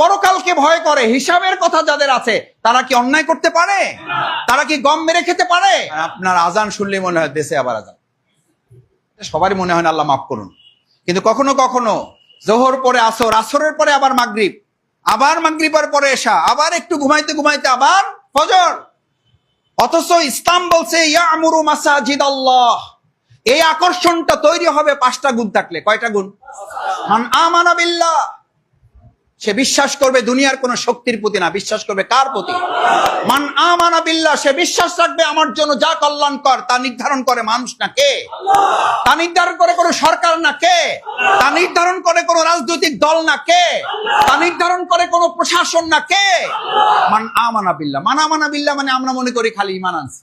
পরকালকে ভয় করে, হিসাবের কথা যাদের আছে, তারা কি অন্যায় করতে পারে? তারা কি গম মেরে খেতে পারে? আপনার আজান শুনলে মনে হয় দেশে আবার আজান। সবারই মনে হয় না, আল্লাহ মাফ করুন। কিন্তু কখনো কখনো জোহর পরে আসর, আসরের পরে আবার মাগরিব, আবার মাগরিবের পরে এসা আবার একটু ঘুমাইতে ঘুমাইতে আবার ফজর। অথচ ইসলাম বলছে, ইয়ামুরু মাসাজিদ আল্লাহ এই আকর্ষণটা তৈরি হবে পাঁচটা গুণ থাকলে। কয়টা গুণ? মান আমানা বিল্লাহ। সে বিশ্বাস করবে দুনিয়ার কোন শক্তির প্রতি না, বিশ্বাস করবে কার প্রতি? মান আমানা বিল্লাহ, সে বিশ্বাস রাখবে আমার জন্য যা কল্যাণকর তা নির্ধারণ করে মানুষ না কে? তা নির্ধারণ করে কোনো সরকার না কে? তা নির্ধারণ করে কোনো রাজনৈতিক দল না কে? তা নির্ধারণ করে কোনো প্রশাসন না কে? মান আমানা বিল্লাহ, মান আমানা বিল্লাহ মানে আমরা মনে করি খালি ইমান আনছি।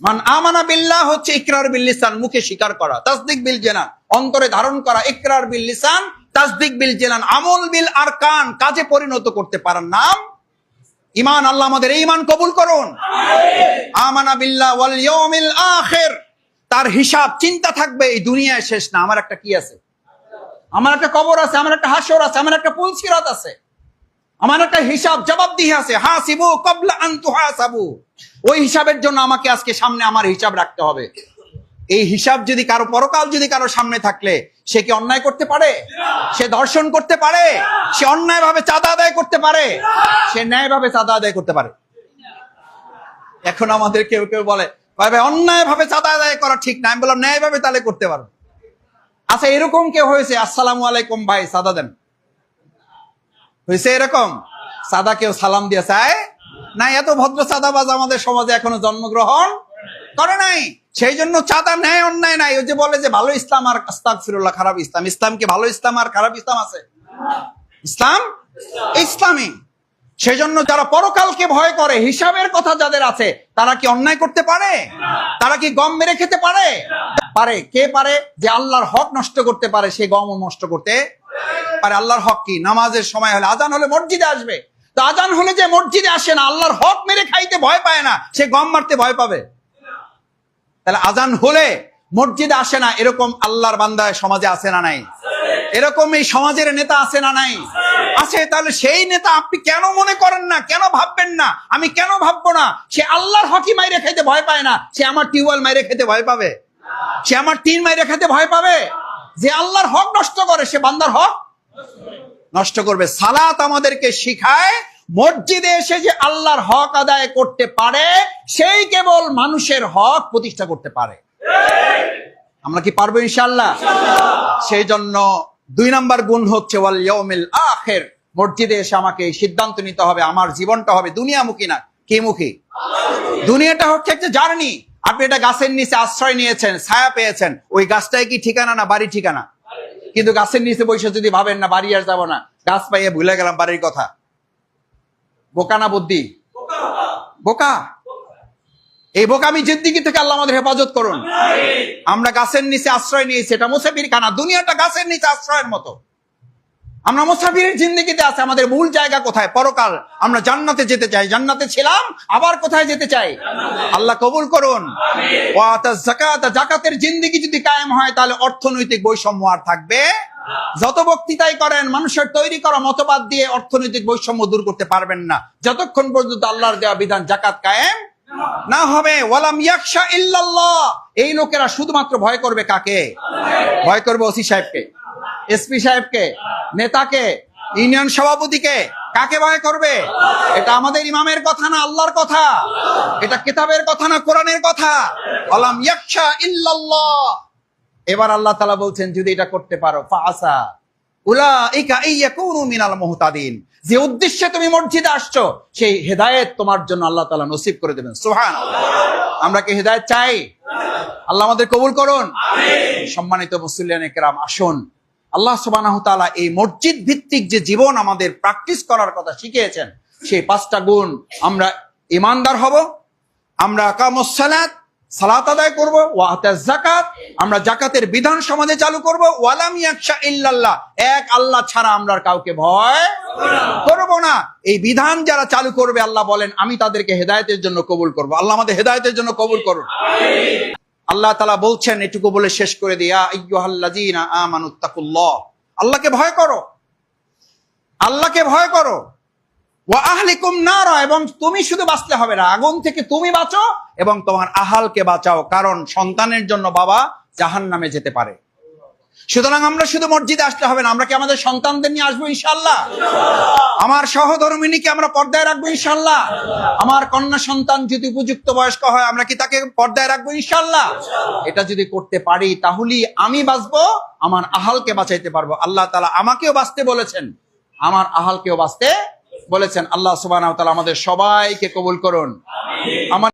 মান আমানা বিল্লাহ হচ্ছে ইকরার বিল লিসান, মুখে স্বীকার করা, তাসদিক বিল জেনান অন্তরে ধারণ করা, ইকরার বিল লিসান তাসদিক বিল জেনান আমল বিল আরকান কাজে পরিণত করতে পারার নাম ইমান আল্লাহ আমাদের এই ইমান কবুল করুন। আমানা বিল্লাহ ওয়াল ইয়াউমিল আখির। তার হিসাব চিন্তা থাকবে এই দুনিয়ায় শেষ না। আমার একটা কি আছে? আমার একটা কবর আছে আমার একটা হাসর আছে আমার একটা পুলসিরাত আছে। আমার একটা হিসাব জবাবদিহি আছে। হাসিবু কবলা আনতু হাসাবু। ওই হিসাবের জন্য আমাকে আজকে সামনে আমার হিসাব রাখতে হবে। এই হিসাব যদি কারও পরকাল যদি কারও সামনে থাকলে, সে কি অন্যায় করতে পারে? সে দর্শন করতে পারে? সে অন্যায় ভাবে চাঁদা আদায় করতে পারে? সে ন্যায় ভাবে চাঁদা আদায় করতে পারে। এখন আমাদের কেউ কেউ বলে, ভাই ভাই অন্যায় ভাবে চাঁদা আদায় করা ঠিক না। আমি বললাম ন্যায় ভাবে তাহলে করতে পারো। আচ্ছা এরকম কেউ হয়েছে? আসসালামু আলাইকুম, ভাই সাদা দেন। হয়েছে এরকম? সাদা কেউ সালাম দিয়ে চায় না এত ভদ্র চাঁদাবাজ আমাদের সমাজে এখনও জন্মগ্রহণ করে নাই? সেই জন্য চাঁদা নেয়, অন্যায় নাই। ওই যে বলে যে ভালো ইসলাম আর আস্তাক ফিরুল্লাহ খারাপ ইসলাম। ইসলাম কি ভালো ইসলাম আর খারাপ ইসলাম আছে? ইসলাম? ইসলামী সেই জন্য যারা পরকালকে ভয় করে, হিসাবের কথা যাদের আছে, তারা কি অন্যায় করতে পারে? তারা কি গম মেরে খেতে পারে? পারে। কে পারে? যে আল্লাহর হক নষ্ট করতে পারে, সে গম নষ্ট করতে পারে। আল্লাহর হক কি? নামাজের সময় হলে, আজান হলে মসজিদে আসবে। তো আজান হলে যে মসজিদে আসে না, আল্লাহর হক মেরে খাইতে ভয় পায় না, সে গম মারতে ভয় পাবে। তাহলে আজান হলে মসজিদে আসে না, এরকম আল্লাহর বান্দায় সমাজে আছে না নাই? এরকম এই সমাজের নেতা আছে না নাই? আছে, তাহলে সেই নেতা আপনি কেন মনে করেন না? কেন ভাববেন না? আমি কেন ভাববো না? সে আল্লাহর হকি মাইরে খেতে ভয় পায় না। সে আমার টিউবওয়েল মাইরে খেতে ভয় পাবে। সে আমার টিন মাইরে খেতে ভয় পাবে। যে আল্লাহর হক নষ্ট করে, সে বান্দার হক নষ্ট করবে। সালাত আমাদেরকে শিখায় মসজিদে এসে যে আল্লাহর হক আদায় করতে পারে সেই কেবল মানুষের হক প্রতিষ্ঠা করতে পারে। আমরা কি পারব ইনশাল্লাহ সেই জন্য দুই নম্বর গুণ হচ্ছে ওয়াল ইয়াউমিল মসজিদে এসে আমাকে সিদ্ধান্ত নিতে হবে আমার জীবনটা হবে দুনিয়ামুখী না কি মুখী দুনিয়াটা হচ্ছে একটা জার্নি। আপনি এটা গাছের নিচে আশ্রয় নিয়েছেন ছায়া পেয়েছেন ওই গাছটাই কি ঠিকানা না বাড়ি ঠিকানা? কিন্তু গাছের নিচে বসে যদি ভাবেন না বাড়ি আর যাব না গাছ পাইয়ে ভুলে গেলাম বাড়ির কথা। বোকা না বুদ্ধি? বোকা। এই বোকামি জিদ্দিগি থেকে আল্লাহ আমাদের হেফাজত করুন। আমরা গাছের নিচে আশ্রয় নিয়েছি এটা মুসাফির খানা দুনিয়াটা গাছের নিচে আশ্রয়ের মতো। আমরা মুসাফিরের জিন্দিগিতে আছে আমাদের মূল জায়গা কোথায়? পরকাল। আমরা জান্নাতে যেতে চাই। জান্নাতে ছিলাম আবার কোথায় যেতে চাই? আল্লাহ কবুল করুন। জাকাত জাকাতের জিন্দিগি যদি কায়েম হয় তাহলে অর্থনৈতিক বৈষম্য আর থাকবে যত বক্তৃতাই করেন, মানুষের তৈরি করা মতবাদ দিয়ে অর্থনৈতিক বৈষম্য দূর করতে পারবেন না। যতক্ষণ পর্যন্ত আল্লাহর দেওয়া বিধান জাকাত কায়েম না হবে, ওয়ালাম ইয়াকশা ইল্লাল্লাহ। এই লোকেরা শুধুমাত্র ভয় করবে কাকে? ভয় করবে ওসি সাহেবকে এসপি সাহেবকে, নেতাকে, ইউনিয়ন সভাপতিকে। কাকে ভয় করবে? এটা আমাদের ইমামের কথা না আল্লাহর কথা। এটা কিতাবের কথা না কোরআনের কথা। ওয়ালাম ইয়াকশা ইল্লাল্লাহ। এবার আল্লাহ তালা বলছেন যদি এটা করতে পারো ফাসা ইয়াকুনু মিনাল মুহতাদিন। যে উদ্দেশ্যে তুমি মসজিদে আসছো সেই হেদায়েত তোমার জন্য আল্লাহ তাআলা নসিব করে দেবেন। সুবহানাল্লাহ। আমরা কি হেদায়েত চাই? আল্লাহ আমাদের কবুল করুন। সম্মানিত মুসলিয়ান একরাম আসুন। আল্লাহ সুবহানাহু তাআলা এই মসজিদ ভিত্তিক যে জীবন আমাদের প্র্যাকটিস করার কথা শিখিয়েছেন সেই পাঁচটা গুণ আমরা ইমানদার হব আমরা কামুস সালাত আদায় করব জাকাত আমরা জাকাতের বিধান সমাজে চালু করব, ওয়ালাম ইল্লাল্লাহ। এক আল্লাহ ছাড়া আমরা কাউকে ভয় করব না। এই বিধান যারা চালু করবে, আল্লাহ বলেন, আমি তাদেরকে হেদায়তের জন্য কবুল করব। আল্লাহ আমাদের হেদায়তের জন্য কবুল করুন। আল্লাহ তালা বলছেন, এটুকু বলে শেষ করে দিয়া আল্লাহকে ভয় করো। আল্লাহকে ভয় করো। ওয়া আহলিকুম নারা, এবং তুমি শুধু বাঁচলে হবে না, আগুন থেকে তুমি বাঁচো এবং তোমার আহালকে বাঁচাও, কারণ সন্তানের জন্য বাবা জাহান নামে যেতে পারে। সুতরাং আমরা শুধু মসজিদে আসতে হবে না, আমরা কি আমাদের সন্তানদের নিয়ে আসব ইনশাল্লাহ আমার সহধর্মিনীকে আমরা পর্দায় রাখব ইনশাল্লাহ আমার কন্যা সন্তান যদি উপযুক্ত বয়স্ক হয়, আমরা কি তাকে পর্দায় রাখব ইনশাল্লাহ এটা যদি করতে পারি, তাহলেই আমি বাঁচবো, আমার আহালকে বাঁচাইতে পারব। আল্লাহ তালা আমাকেও বাঁচতে বলেছেন, আমার আহালকেও বাঁচতে বলেছেন আল্লাহ সুবাহ আমাদের সবাইকে কবুল করুন।